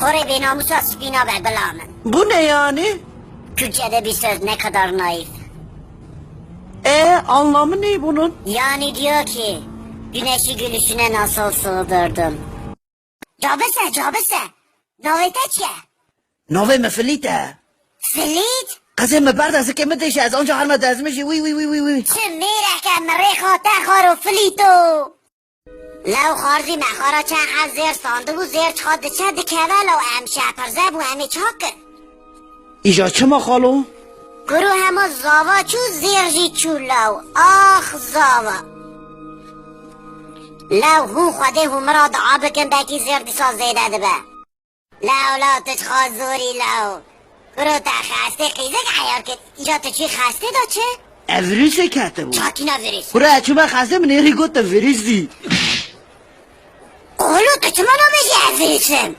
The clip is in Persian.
Kore be namusa spina ver belamın. Bu ne yani? Kürtçe'de bir söz ne kadar naif. E anlamı ne bunun? Yani diyor ki güneşi gülüşüne nasıl sığdırdım. Cabese cabese. Naveteçe. نوه مفلیته Filit. قسم برد از که مدش از آنجا هر مدرز میشی وی وی وی وی وی Çimire kemre khata kharo filito. لو خارزی مخارا چه از زیر سانده و زیر چخاد چه دکوه لو ام شپرزه بو همه چاکه ایجا چه ما خالو؟ گرو همه زاوا چو زیر جی چو لو. آخ زاوا. لو هو خوده هو مراد عابکن بکی زیر دیسا زیده دبه. لو لو تچخوا زوری لو. گرو تا خسته قیزک عیار کد اینجا تو چی خسته دا چه؟ اوریسه کته بود. چاکی نویریس برای چوبه خسته من ایری وریزی. قولو Tırmanamayacağız için.